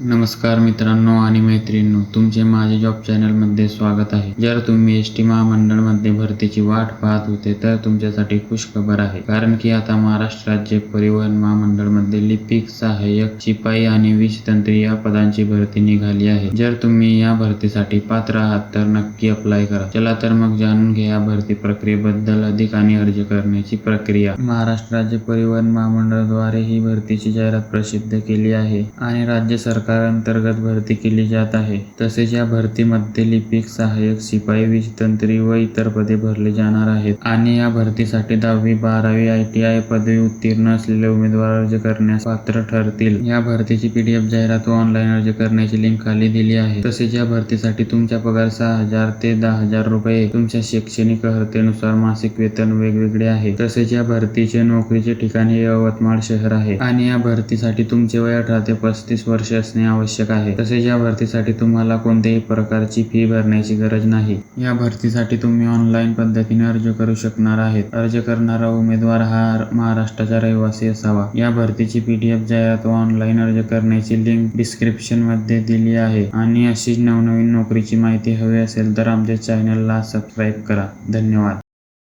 नमस्कार मित्रांनो आणि मैत्रिणींनो तुमचे माझे जॉब चॅनलमध्ये स्वागत आहे. जर तुम्ही एस टी महामंडळमध्ये भरतीची वाट पाहत होते तर तुमच्यासाठी खुश खबर आहे. कारण की आता महाराष्ट्र राज्य परिवहन महामंडळमध्ये लिपिक सहाय्यक शिपाई आणि वीज तंत्री या पदांची भरती निघाली आहे. जर तुम्ही या भरतीसाठी पात्र आहात तर नक्की अप्लाय करा. चला तर मग जाणून घ्या या भरती प्रक्रियेबद्दल अधिक आणि अर्ज करण्याची प्रक्रिया. महाराष्ट्र राज्य परिवहन महामंडळाद्वारे ही भरतीची जाहिरात प्रसिद्ध केली आहे आणि राज्य सरकार प्रकारांतर्गत भरती केली जात आहे. तसेच या भरतीमध्ये लिपिक सहाय्यक शिपाई वीज तंत्री व इतर पदे भरली जाणार आहेत. आणि या भरतीसाठी दहावी बारावी आय टी आय पदवी उत्तीर्ण असलेले उमेदवार अर्ज करण्यास पात्र ठरतील. या भरतीची पीडीएफ जाहिरात व ऑनलाईन अर्ज करण्याची लिंक खाली दिली आहे. तसेच या भरतीसाठी तुमचा पगार सहा हजार ते दहा हजार रुपये. तुमच्या शैक्षणिक अर्हतेनुसार मासिक वेतन वेगवेगळे आहे. तसेच या भरतीचे नोकरीचे ठिकाण हे यवतमाळ शहर आहे. आणि या भरतीसाठी तुमचे वय अठरा ते पस्तीस वर्ष असणे आवश्यक आहे. तसेच या भरतीसाठी तुम्हाला कोणत्याही प्रकारची फी भरण्याची गरज नाही. या भरतीसाठी तुम्ही ऑनलाईन पद्धतीने अर्ज करू शकणार आहेत. अर्ज करणारा उमेदवार हा महाराष्ट्राचा रहिवासी असावा. या भरतीची पीडीएफ जाहिरात व ऑनलाईन अर्ज करण्याची लिंक डिस्क्रिप्शनमध्ये दिली आहे. आणि अशीच नवनवीन नोकरीची माहिती हवी असेल तर आमच्या चॅनलला सबस्क्राईब करा. धन्यवाद.